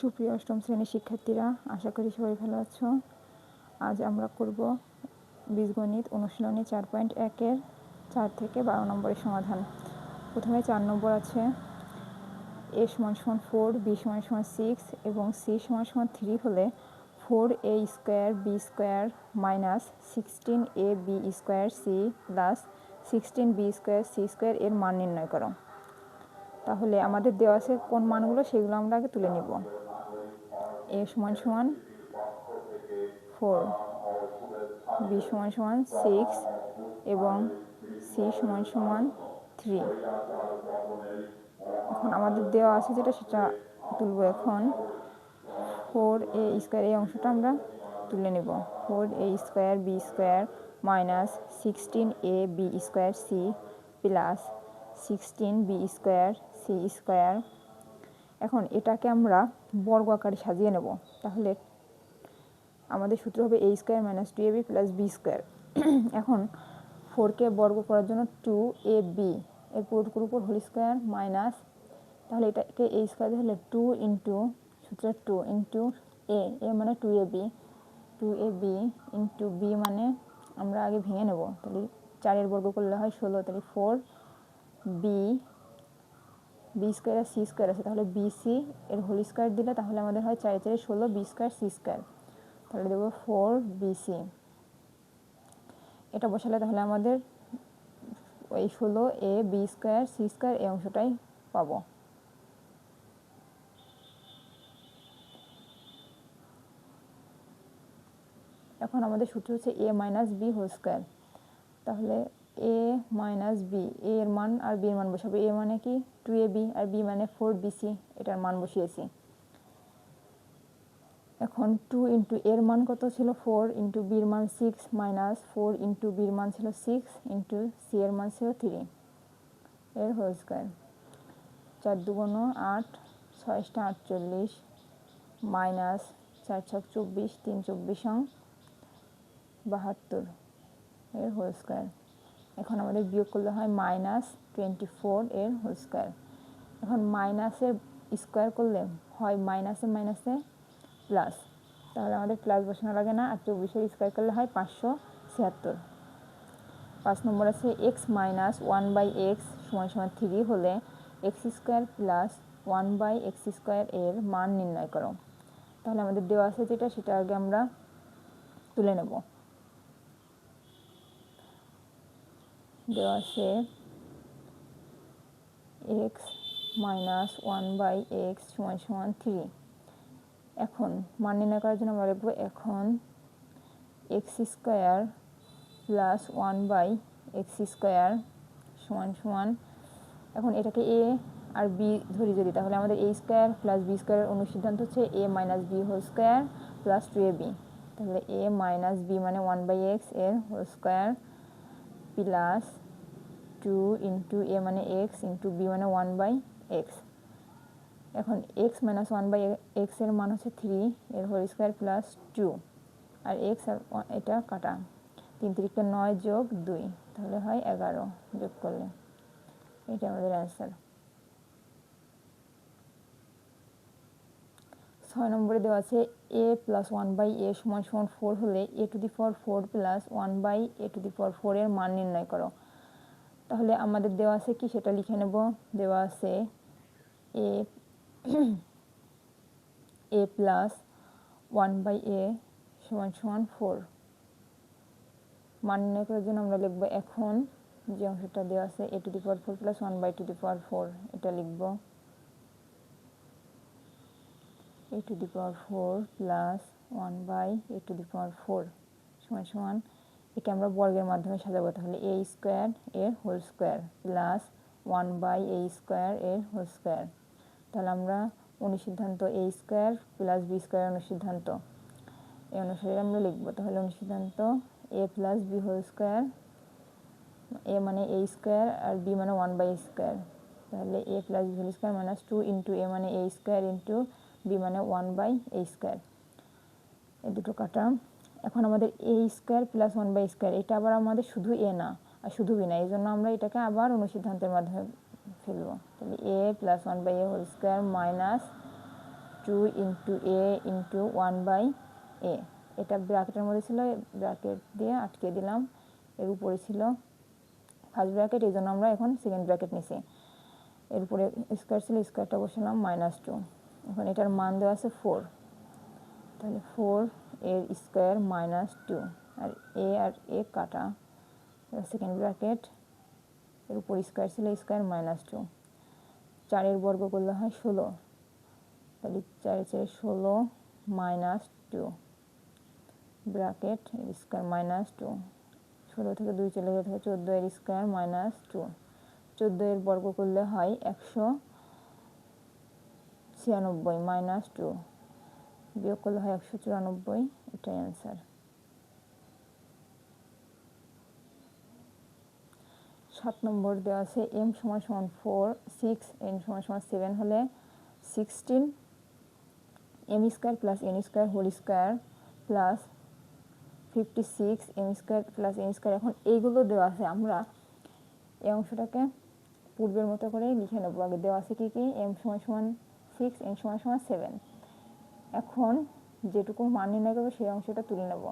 সুপ্রিয় অষ্টম শ্রেণির শিক্ষার্থীরা, আশা করি সবাই ভালো আছো। আজ আমরা করব বীজগণিত অনুশীলনী চার পয়েন্ট একের চার থেকে বারো নম্বরের সমাধান। প্রথমে চার নম্বর আছে, এ সমান সমান ফোর, বি সমান সমান সিক্স এবং সি সমান সমান থ্রি হলে four A square, B square minus sixteen A B square C plus sixteen B square C square এর মান নির্ণয় করো। তাহলে আমাদের দেওয়া আছে কোন মানগুলো সেগুলো আমরা আগে তুলে নিব। এ সমান সমান ফোর বি সমান সমান সিক্স এবং সি সমান সমান থ্রি এখন আমাদের দেওয়া আছে যেটা, সেটা তুলব এখন। ফোর এ স্কোয়ার এই অংশটা আমরা তুলে নেব। Four A square B square minus sixteen A B square C plus sixteen B square C square এখন এটাকে আমরা বর্গ আকারে সাজিয়ে নেব। তাহলে আমাদের সূত্র হবে A square minus two A B plus B square এখন ফোরকে বর্গ করার জন্য টু এ বি এর পুরোটুকুর উপর হোল স্কোয়ার মাইনাস তাহলে এটাকে এ স্কোয়ার হলে টু ইন্টু সূত্রে টু ইন্টু এ এ মানে two A B two A B into B মানে আমরা আগে ভেঙে নেব। তাহলে চারের বর্গ করলে হয় ষোলো, তাহলে ফোর বি বি স্কোয়ার আর সি স্কোয়ার আছে, তাহলে বি সি এর হোল স্কোয়ার দিলে তাহলে আমাদের হয় চারে চারে ষোলো বি স্কোয়ার সি স্কোয়ার তাহলে দেবো ফোর বি সি এটা বসালে তাহলে আমাদের ওই ষোলো A B square C square এই অংশটাই পাবো। এখন আমাদের সূত্র হচ্ছে A minus B whole square তাহলে এ মাইনাস বি এ এর মান আর বি এর মান বসাবো। এ মানে কি? টু এ বি আর বি মানে ফোর বিসি এটার মান বসিয়েছি। এখন টু ইন্টু এর মান কত ছিল? ফোর ইন্টু বির মান সিক্স মাইনাস ফোর ইন্টু বির মান ছিল সিক্স ইন্টু সি এর মান ছিল থ্রি এর হোল স্কোয়ার চার দুগুণ আট ছয়টা আটচল্লিশ মাইনাস চার ছক চব্বিশ, তিন চব্বিশ বাহাত্তর। এর হোল স্কোয়ার এখন আমাদের বিয়োগ করলে হয় মাইনাস টোয়েন্টি ফোর এর হোল স্কোয়ার এখন মাইনাসের স্কোয়ার করলে হয় মাইনাসে মাইনাসে প্লাস তাহলে আমাদের প্লাস বসানো লাগে না, আর চব্বিশের স্কোয়ার করলে হয় পাঁচশো ছিয়াত্তর। পাঁচ নম্বর আছে X minus one by X সমান সমান থ্রি হলে X square plus one by X square এর মান নির্ণয় করো। তাহলে আমাদের দেওয়া আছে যেটা, সেটা আগে আমরা তুলে নেব। দেওয়া আছে X minus one by X সমান সমান থ্রি। এখন মান নির্ণয় করার জন্য আমরা লিখব এখন X square plus one by X square সমান সমান। এখন এটাকে এ আর বি ধরি যদি, তাহলে আমাদের এ স্কোয়ার প্লাস বি স্কোয়ারের অনুসিদ্ধান্ত হচ্ছে A minus B whole square plus two A B. তাহলে এ মাইনাস বি মানে ওয়ান বাই এক্সের whole square plus two into A মানে এক্স ইন্টু বি মানে ওয়ান বাই এক্স। এখন এক্স মাইনাস ওয়ান বাই এক্সের মান হচ্ছে থ্রি এর হোল স্কোয়ার প্লাস টু আর এক্স আর এটা কাটা। তিন তিরিকে নয় যোগ দুই, তাহলে হয় এগারো যোগ করলে। এটা আমাদের অ্যান্সার ছয় নম্বরে দেওয়া আছে A plus one by A সমান সমান ফোর হলে A to the power four plus one by A to the power four এর মান নির্ণয় করো। তাহলে আমাদের দেওয়া আছে কি? সেটা লিখে নেব। দেওয়া আছে A A plus one by A সমান সমান ফোর মান নির্ণয় করার জন্য আমরা লিখব এখন যে অংশটা দেওয়া আছে A to the power four plus one by to the power four এটা লিখব। A to the power four plus one by A to the power four সমান সমান একে আমরা বর্গের মাধ্যমে সাজাবো, তাহলে এ স্কোয়ার এর whole square plus one by A square এর হোল স্কোয়ার তাহলে আমরা অনুসিদ্ধান্ত A square plus B square অনুসিদ্ধান্ত। এই অনুসারে আমরা লিখব, তাহলে অনুসিদ্ধান্ত A plus B whole square A মানে এ স্কোয়ার আর বি মানে ওয়ান বাই স্কোয়ার তাহলে A plus B whole square minus two into A মানে এ স্কোয়ার ইন্টু বি মানে ওয়ান বাই এ স্কোয়ার এই দুটো কাটা। এখন আমাদের A square plus one by square এটা আবার আমাদের শুধু এ না, আর শুধু বি না, এই জন্য আমরা এটাকে আবার অনুসিদ্ধান্তের মাধ্যমে ফেলব। তাহলে A plus one by A whole square minus two into A into one by A এটা ব্র্যাকেটের মধ্যে ছিল ব্র্যাকেট দিয়ে আটকে দিলাম, এর উপরে ছিল ফার্স্ট ব্র্যাকেট এই জন্য আমরা এখন সেকেন্ড ব্র্যাকেট নিছি। এর উপরে স্কোয়ার ছিল স্কোয়ারটা বসালাম মাইনাস টু এখন এটার মান দেওয়া আছে ফোর তাহলে ফোর এর স্কোয়ার মাইনাস টু আর এ আর এ কাটা। সেকেন্ড ব্র্যাকেট এর উপর স্কোয়ার ছিল স্কোয়ার মাইনাস টু চারের বর্গ করলে হয় ষোলো। তাহলে চারে চারে ষোলো মাইনাস টু ব্র্যাকেট এর স্কোয়ার মাইনাস টু ষোলো থেকে দুই চলে গেলে থাকে চোদ্দ এর স্কোয়ার মাইনাস টু চোদ্দ এর বর্গ করলে হয় একশো ছিয়ানব্বই মাইনাস টু বিয়োগ করলে হয় একশো চুরানব্বই, এটাই অ্যান্সার সাত নম্বর দেওয়া আছে এম সমান সমান ফোর সিক্স এন সমান সমান সেভেন হলে sixteen M square plus N square whole square plus fifty six M square plus N square এখন এইগুলো দেওয়া আছে, আমরা এই অংশটাকে পূর্বের মতো করে লিখে নেব। আগে দেওয়া আছে কী কী? এম সমান সমান সিক্স এন সমান সমান সেভেন এখন যেটুকু মান নির্ণয় করব সেই অংশটা তুলে নেব।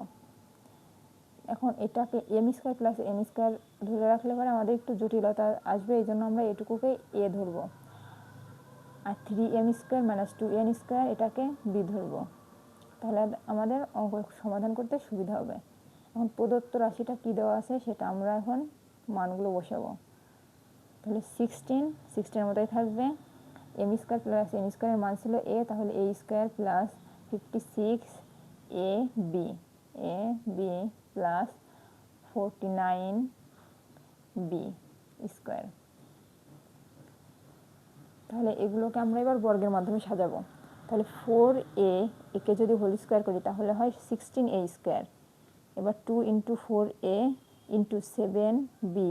এখন এটাকে M square plus N square ধরে রাখলে পরে আমাদের একটু জটিলতা আসবে, এই জন্য আমরা এটুকুকে এ ধরবো। আর three M square minus two N square এটাকে বি ধরবো। তাহলে আমাদের অঙ্ক সমাধান করতে সুবিধা হবে। এখন প্রদত্ত রাশিটা কী দেওয়া আছে সেটা আমরা এখন মানগুলো বসাবো। তাহলে সিক্সটিন সিক্সটিনের মতোই থাকবে। এম স্কোয়ার প্লাস এন স্কোয়ারের মান ছিল এ তাহলে A square plus fifty six A B A B plus forty nine B square তাহলে এগুলোকে আমরা এবার বর্গের মাধ্যমে সাজাবো। তাহলে ফোর এ একে যদি হোল স্কোয়ার করি, তাহলে হয় সিক্সটিন এ স্কোয়ার এবার two into four A into seven B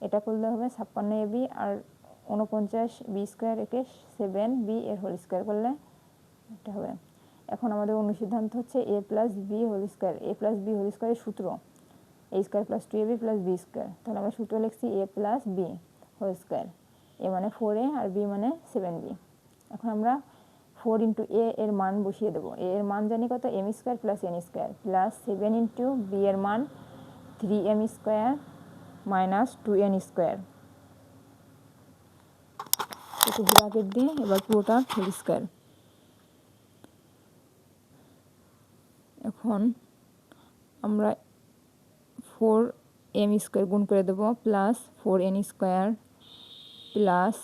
এটা করলে হবে ছাপ্পান্ন এ বি আর উনপঞ্চাশ বি স্কোয়ার একে সেভেন বি এর হোল স্কোয়ার করলে এটা হবে। এখন আমাদের অনুসিদ্ধান্ত হচ্ছে A plus B whole square A plus B whole স্কোয়ারের সূত্র। A square plus two A B plus B square তাহলে আমরা সূত্র লিখছি A plus B whole square A মানে ফোর এ আর বি মানে সেভেন বি এখন আমরা ফোর ইন্টু এ এর মান বসিয়ে দেবো। এ এর মান জানি কত? M square plus N square plus seven into B এর মান three M square minus two N square একটু ব্র্যাকেট দিয়ে এবার পুরোটা হোল স্কোয়ার এখন আমরা ফোর এম স্কোয়ার গুণ করে দেবো plus four N square plus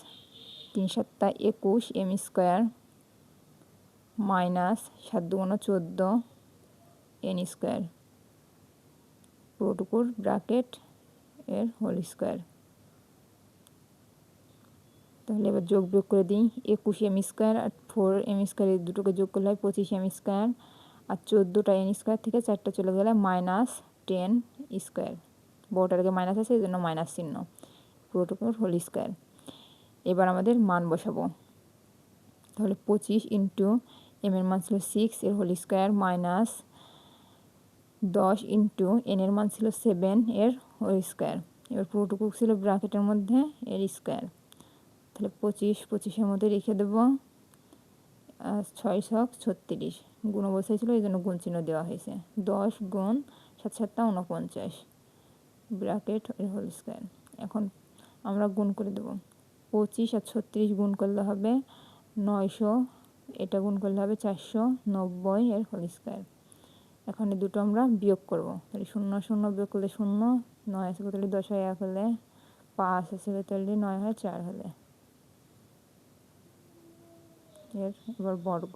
তিন সাতটা একুশ এম স্কোয়ার মাইনাস সাত দুগুণ চোদ্দ এন স্কোয়ার পুরোটুকুর ব্র্যাকেট এর হোল স্কোয়ার তাহলে এবার যোগ বিয়োগ করে দিই। একুশ এম স্কোয়ার আর ফোর এম স্কোয়ার এই দুটোকে যোগ করলে হয় পঁচিশ এম স্কোয়ার আর চোদ্দোটা এন স্কোয়ার থেকে চারটা চলে গেলে মাইনাস টেন স্কোয়ার বড়টার আগে মাইনাস আছে এই জন্য মাইনাস চিহ্ন পুরোটুকুর হোল স্কোয়ার এবার আমাদের মান বসাবো। তাহলে পঁচিশ ইন্টু এম এর মান ছিল সিক্স এর হোল স্কোয়ার মাইনাস দশ ইন্টু এন এর মান ছিল সেভেন এর হোল স্কোয়ার এবার পুরোটুকু ছিল ব্র্যাকেটের মধ্যে, এর স্কোয়ার তাহলে পঁচিশ, পঁচিশের মধ্যে রেখে দেবো। ছয় ছক ছত্রিশ। গুণ অবস্থায় ছিল এই জন্য গুণ চিহ্ন দেওয়া হয়েছে। দশ গুণ সাত সাতটা উনপঞ্চাশ ব্র্যাকেট হোল স্কোয়ার। এখন আমরা গুণ করে দেবো। পঁচিশ আর ছত্রিশ গুণ করলে হবে নয়শো। এটা গুণ করলে হবে চারশো নব্বই এর হোল স্কোয়ার। এখন এই দুটো আমরা বিয়োগ করব। তাহলে শূন্য শূন্য বিয়োগ করলে শূন্য, নয় আছে তাহলে দশ হয় এক হলে পাঁচ আছে তাহলে নয় হয় চার হলে। এর এবার বর্গ।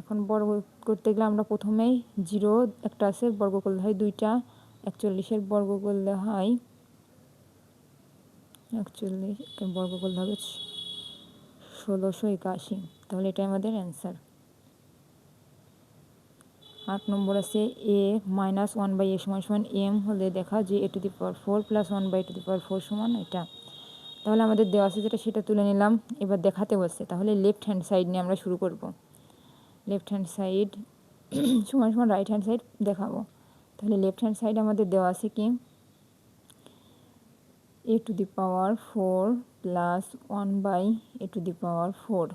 এখন বর্গ করতে গেলে আমরা প্রথমেই জিরো, একটা আছে বর্গ করলে হয় দুইটা, একচল্লিশের বর্গ করলে হয় একচল্লিশ বর্গ করলে হবে ষোলোশো একাশি। তাহলে এটাই আমাদের অ্যান্সার। আট নম্বর আছে A minus one by A সমান সমান এম হলে দেখা যে A to the power four plus one by to the power four সমান এটা তাহলে আমাদের দেওয়া আছে যেটা, সেটা তুলে নিলাম। এবার দেখাতে বলছে, তাহলে লেফট হ্যান্ড সাইড নিয়ে আমরা শুরু করব। লেফট হ্যান্ড সাইড সমান সমান রাইট হ্যান্ড সাইড দেখাবো। তাহলে লেফট হ্যান্ড সাইড আমাদের দেওয়া আছে কি? A to the power four plus one by A to the power four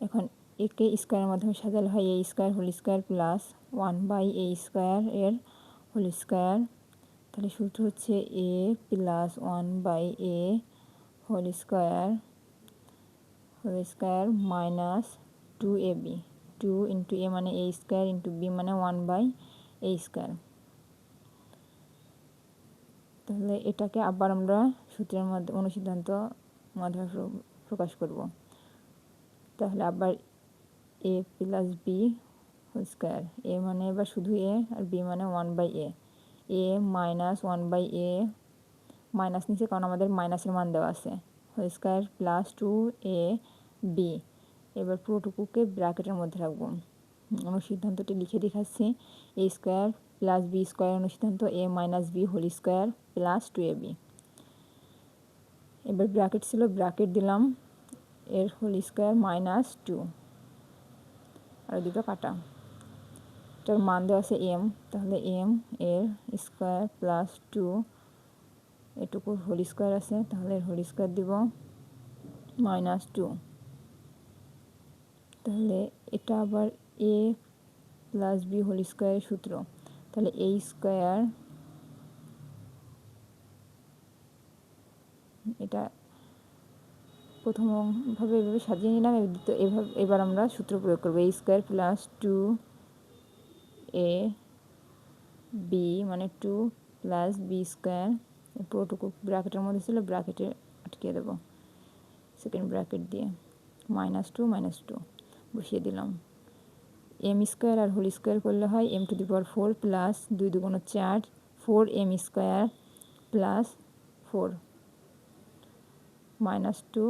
এখন একে স্কোয়ারের মাধ্যমে সাজালে হয় A square whole square plus one by A square এর হোল স্কোয়ার তাহলে সূত্র হচ্ছে A plus one by A whole square whole square minus two A B two into A মানে এ স্কোয়ার ইন্টু বি মানে ওয়ান বাই এ স্কোয়ার তাহলে এটাকে আবার আমরা সূত্রের মধ্যে, অনুসিদ্ধান্ত মাধ্যমে প্রকাশ করব। তাহলে আবার A plus B whole square A মানে এবার শুধু এ আর বি মানে one by A A minus one by A minus নিচে, কারণ আমাদের মাইনাসের মান দেওয়া আছে। Whole square plus two A B এবার পুরোটুকুকে ব্র্যাকেটের মধ্যে রাখব। অনুসিদ্ধান্তটি লিখে দেখাচ্ছি। A square plus B square অনুসিদ্ধান্ত A minus B whole square plus two A B এবার ব্র্যাকেট ছিল ব্র্যাকেট দিলাম। এর হোল স্কোয়ার মাইনাস টু আর দুটো কাটা। এটার মান দেওয়া আছে এম তাহলে এম এর স্কোয়ার প্লাস টু এটুকুর হোল স্কোয়ার আছে, তাহলে হোল স্কোয়ার দিব মাইনাস টু। তাহলে এটা আবার এ প্লাস বি হোল স্কোয়ারের সূত্র। তাহলে এ স্কোয়ার এটা প্রথমভাবে এভাবে সাজিয়ে নিলাম দ্বিতীয় এভাবে এবার আমরা সূত্র প্রয়োগ করব। A square plus two A B মানে টু প্লাস বি স্কোয়ার পুরোটুকু ব্র্যাকেটের মধ্যে ছিল ব্র্যাকেটে আটকে দেবো। সেকেন্ড ব্র্যাকেট দিয়ে মাইনাস টু মাইনাস টু বসিয়ে দিলাম। এম স্কোয়ার আর হোল স্কোয়ার করলে হয় M to the power four plus দুই দুগুণ চার four M square plus four minus two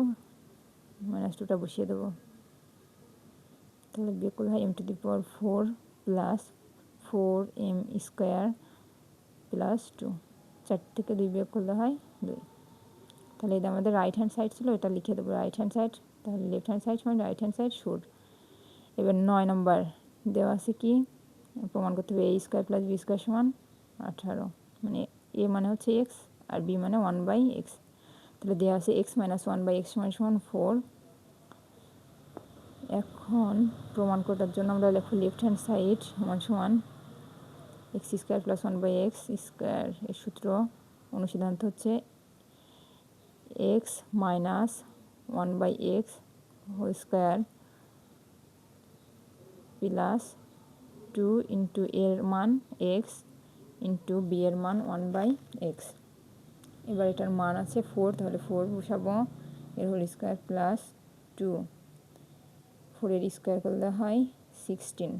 minus টুটা বসিয়ে দেবো। তাহলে বিয়ে করলে হয় M to the power four plus four M square plus two চার থেকে দুই বিয়োগ করলে হয় দুই। তাহলে এটা আমাদের রাইট হ্যান্ড সাইড ছিল এটা লিখে দেবো রাইট হ্যান্ড সাইড তাহলে লেফট হ্যান্ড সাইড সমান রাইট হ্যান্ড সাইড শুড এবার নয় নম্বর দেওয়া আছে কি? প্রমাণ করতে হবে A square plus B square সমান আঠারো। মানে এ মানে হচ্ছে এক্স আর বি মানে ওয়ান বাই এক্স তাহলে দেওয়া আছে X minus one by X সমান সমান ফোর এখন প্রমাণ করার জন্য আমরা লেখো লেফট হ্যান্ড সাইড সমান সমান X square plus one by X square এর সূত্র অনুসিদ্ধান্ত হচ্ছে X minus one by X whole square plus two into এর মান এক্স ইন্টু বি এর মান ওয়ান বাই এক্স। এবার এটার মান আছে ফোর, তাহলে ফোর বসাবো। এর হোল স্কোয়ার প্লাস টু। ফোরের স্কোয়ার করলে হয়? সিক্সটিন।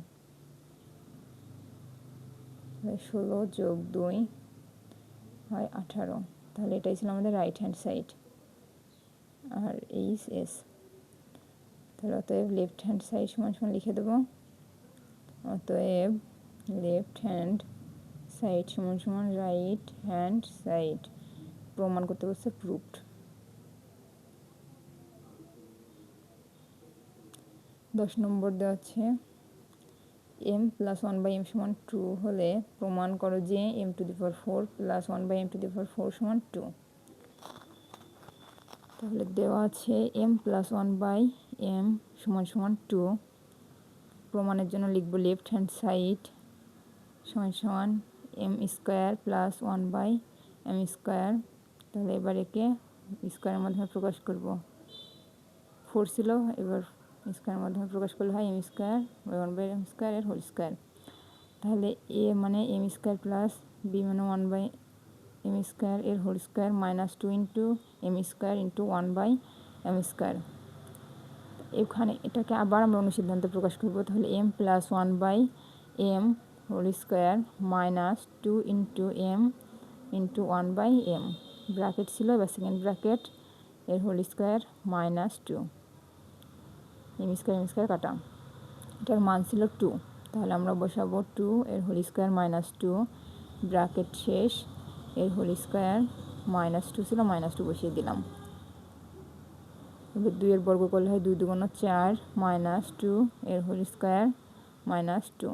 ষোলো যোগ দুই হয় আঠারো। তাহলে এটাই ছিল আমাদের right hand side R H S তাহলে অতএব লেফট হ্যান্ড সাইড সমান সমান লিখে দেবো। অতএব লেফট হ্যান্ড সাইড সমান সমান রাইট হ্যান্ড সাইড প্রমাণ করতে বলছে প্রুফড দশ নম্বর দেওয়া আছে। M plus one by M সমান টু হলে প্রমাণ করো যে M to the power four plus one by M to the power four সমান টু তাহলে দেওয়া আছে M plus one by M সমান সমান টু প্রমাণের জন্য লিখব লেফট হ্যান্ড সাইড সমান সমান M square plus one by M square তাহলে এবার একে স্কোয়ারের মাধ্যমে প্রকাশ করব। ফোর ছিল, এবার স্কোয়ারের মাধ্যমে প্রকাশ করলে হয় m square one by m square এর হোল স্কোয়ার। তাহলে এ মানে এম স্কোয়ার প্লাস বি মানে ওয়ান বাই এম স্কোয়ার এর whole square minus two into m square into one by m square. এখানে এটাকে আবার আমরা অনুসিদ্ধান্ত প্রকাশ করব। তাহলে m plus one by m whole square minus two into m into one by m bracket ছিল বা সেকেন্ড ব্র্যাকেট এর whole square minus two m square m square কাটা। এটার মান ছিল টু তাহলে আমরা বসাবো টু এর whole square minus two bracket শেষ, এর হোল স্কোয়ার মাইনাস টু ছিল মাইনাস টু বসিয়ে দিলাম। এবার দুইয়ের বর্গ করলে হয় দুই দুগুণ চার মাইনাস টু এর হোল স্কোয়ার মাইনাস টু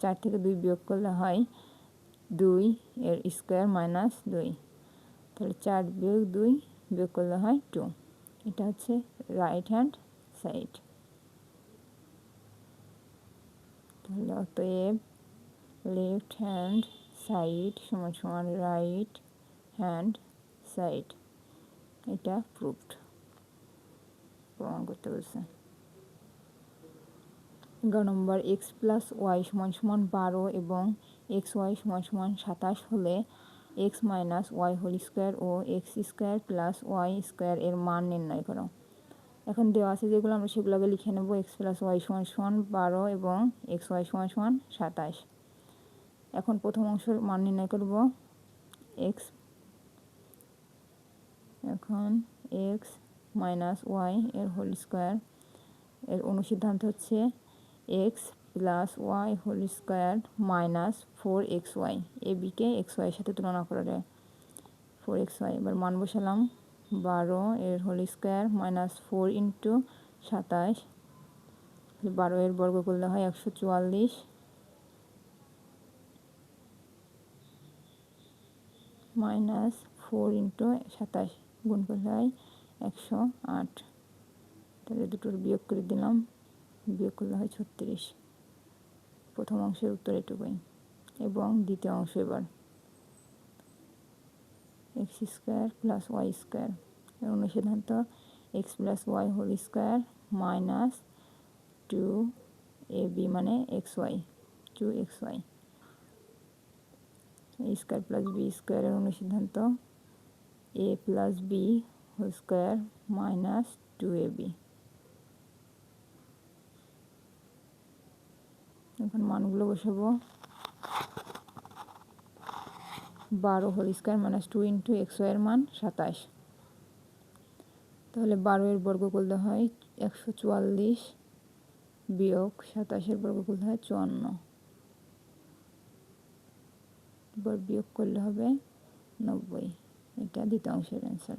চার থেকে দুই বিয়োগ করলে হয় দুই, এর স্কোয়ার মাইনাস দুই। তাহলে চার বিয়োগ দুই বিয়োগ করলে হয় টু এটা হচ্ছে রাইট হ্যান্ড সাইড তাহলে অতএব লেফট হ্যান্ড সাইড সমান সমান রাইট হ্যান্ড সাইড এটা প্রুভড প্রমাণ করতে বলছে এগারো নম্বর এক্স প্লাস ওয়াই সমান সমান বারো এবং এক্স ওয়াই সমান সমান সাতাশ হলে x minus y whole square ও x square plus y square এর মান নির্ণয় করো এখন দেওয়া আছে যেগুলো আমরা সেগুলোকে লিখে নেব এক্স প্লাস ওয়াই সমান সমান বারো এবং এক্স ওয়াই সমান সমান সাতাশ। এখন প্রথম অংশের মান নির্ণয় করব। এক্স এখন এক্স মাইনাস ওয়াই এর হোল স্কোয়ার এর অনুসিদ্ধান্ত হচ্ছে x plus y whole square minus four x y a bike x ওয়াইয়ের সাথে তুলনা করা যায়। ফোর এক্স ওয়াই এবার মান বসালাম। বারো, এর whole square minus four into সাতাশ। বারো এর বর্গ করলে হয় একশো চুয়াল্লিশ। মাইনাস ফোর ইন্টু সাতাশ গুণ করলে হয় একশো আট। তাহলে দুটোর বিয়োগ করে দিলাম, বিয়োগ করলে হয় ছত্রিশ। প্রথম অংশের উত্তর এটুকুই। এবং দ্বিতীয় অংশ এবার। X square plus y square এর অনুসিদ্ধান্ত x plus y whole square minus two a b মানে x y two x y a square plus B স্কোয়ারের অনুসিদ্ধান্ত a plus b whole square minus two a b এখন মানগুলো বসাবো বারো whole square minus two into x ওয়াইয়ের মান সাতাশ। তাহলে বারো এর বর্গ করলে হয় একশো চুয়াল্লিশ বিয়োগ সাতাশের বর্গ করলে হয় চুয়ান্ন। এবার বিয়োগ করলে হবে নব্বই। এটা দ্বিতীয় অংশের অ্যান্সার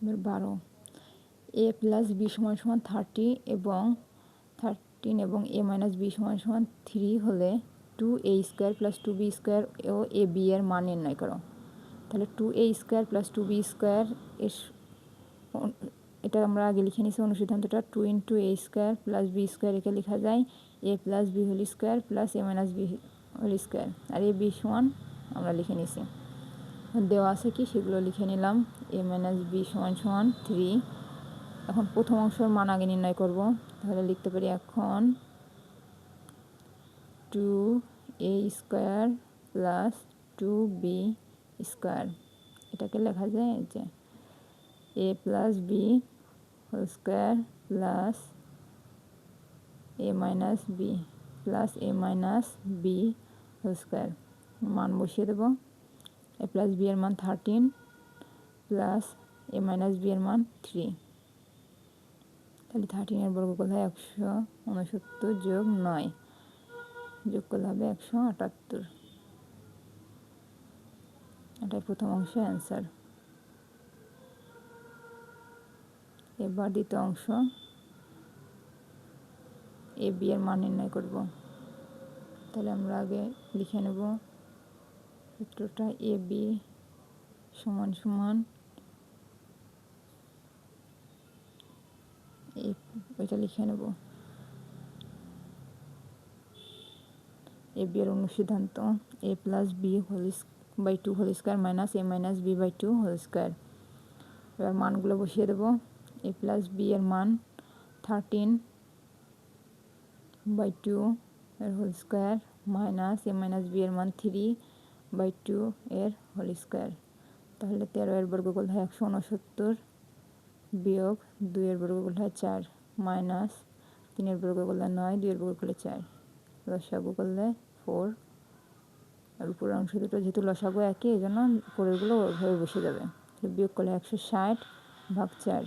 এবার বারো। এ প্লাস বি সমান সমান থার্টি এবং থার্টিন এবং এ মাইনাস বি সমান সমান থ্রি হলে two a square plus two b square O a b এর মান নির্ণয় করো। তাহলে two a square plus two b square এর এটা আমরা আগে লিখে নিছি অনুসিদ্ধান্তটা two into a square plus b square একে লেখা যায় a plus b whole square plus a minus b whole square R a b সমান আমরা লিখে নিছি। দেওয়া আছে কি? সেগুলো লিখে নিলাম। এ মাইনাস বি সমান সমান থ্রি এখন প্রথম অংশের মান আগে নির্ণয় করব। তাহলে লিখতে পারি এখন two a square plus two b square এটাকে লেখা যায় যে a plus b whole square plus a minus b plus a minus b whole square মান বসিয়ে দেবো। এ প্লাস বি এর মান thirteen plus a minus b এর মান থ্রি তাহলে থার্টিনের বর্গ হয় একশো উনসত্তর যোগ নয়। যোগ করলে হবে একশো আটাত্তর। এটাই প্রথম অংশ অ্যান্সার এবার দ্বিতীয় অংশ, এ, বি এর মান নির্ণয় করব। তাহলে আমরা আগে লিখে নেব সূত্রটা এ, বি সমান সমান ওইটা লিখে নেব। এ বি এর অনুসিদ্ধান্ত a plus b whole by two whole square minus a minus b by two whole square এবার মানগুলো বসিয়ে দেবো। এ প্লাস বি এর মান থার্টিন বাই টু এর whole square minus a minus b এর মান থ্রি বাই টু এর হোল স্কোয়ার তাহলে তেরো এর বর্গ করলে হয় একশো উনসত্তর বিয়োগ দুইয়ের বর্গ করলে হয় চার মাইনাস তিনের বর্গ করলে নয় দুইয়ের বর্গ করলে চার। লসাগু করলে ফোর আর উপরের অংশ দুটো যেহেতু লসাগু একই এই জন্য পরেরগুলো ওইভাবে বসে যাবে। বিয়োগ করলে একশো ষাট ভাগ চার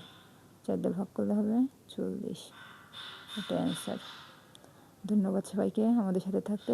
চার দিয়ে ভাগ করলে হবে চল্লিশ। এটা অ্যান্সার ধন্যবাদ সবাইকে আমাদের সাথে থাকতে।